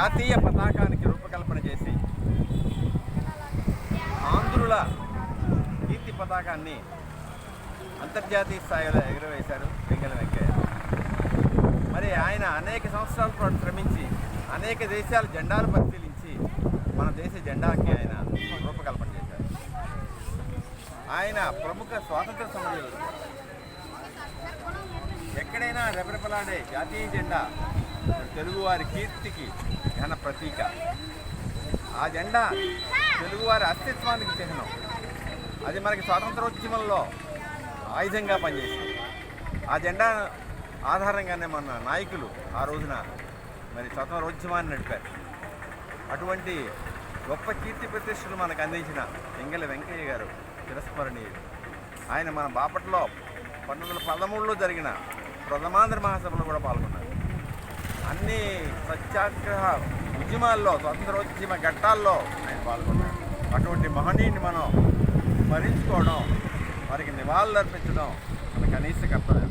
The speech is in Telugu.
జాతీయ పతాకానికి రూపకల్పన చేసి ఆంధ్రుల కీర్తి పతాకాన్ని అంతర్జాతీయ స్థాయిలో ఎగురవేశారు వెంకయ్య వెంకయ్య మరి ఆయన అనేక సంవత్సరాల పాటు శ్రమించి అనేక దేశాల జెండాలు పరిశీలించి మన దేశ జెండాకి ఆయన రూపకల్పన చేశారు. ఆయన ప్రముఖ స్వాతంత్ర సమయంలో ఎక్కడైనా రెపరెపలాడే జాతీయ జెండా తెలుగువారి కీర్తికి ఘన ప్రతీక. ఆ జెండా తెలుగువారి అస్తిత్వానికి చిహ్నం. అది మనకి స్వాతంత్రోద్యమంలో ఆయుధంగా పనిచేసింది. ఆ జెండా ఆధారంగానే మన నాయకులు ఆ రోజున మరి స్వతంత్రోద్యమాన్ని నడిపారు. అటువంటి గొప్ప కీర్తి ప్రతిష్టలు మనకు అందించిన ఎంగల వెంకయ్య గారు చిరస్మరణీయుడు ఆయన మన బాపట్లో పంతొమ్మిది వందల పదమూడులో జరిగిన ప్రథమాంధ్ర మహాసభలో కూడా పాల్గొన్నారు. అన్ని సత్యాగ్రహ ఉద్యమాల్లో స్వతంత్రోద్యమ ఘట్టాల్లో ఆయన పాల్గొన్నారు. అటువంటి మహనీయుని మనం స్మరించుకోవడం వారికి నివాళులు అర్పించడం మన కనీస కర్తవ్యం.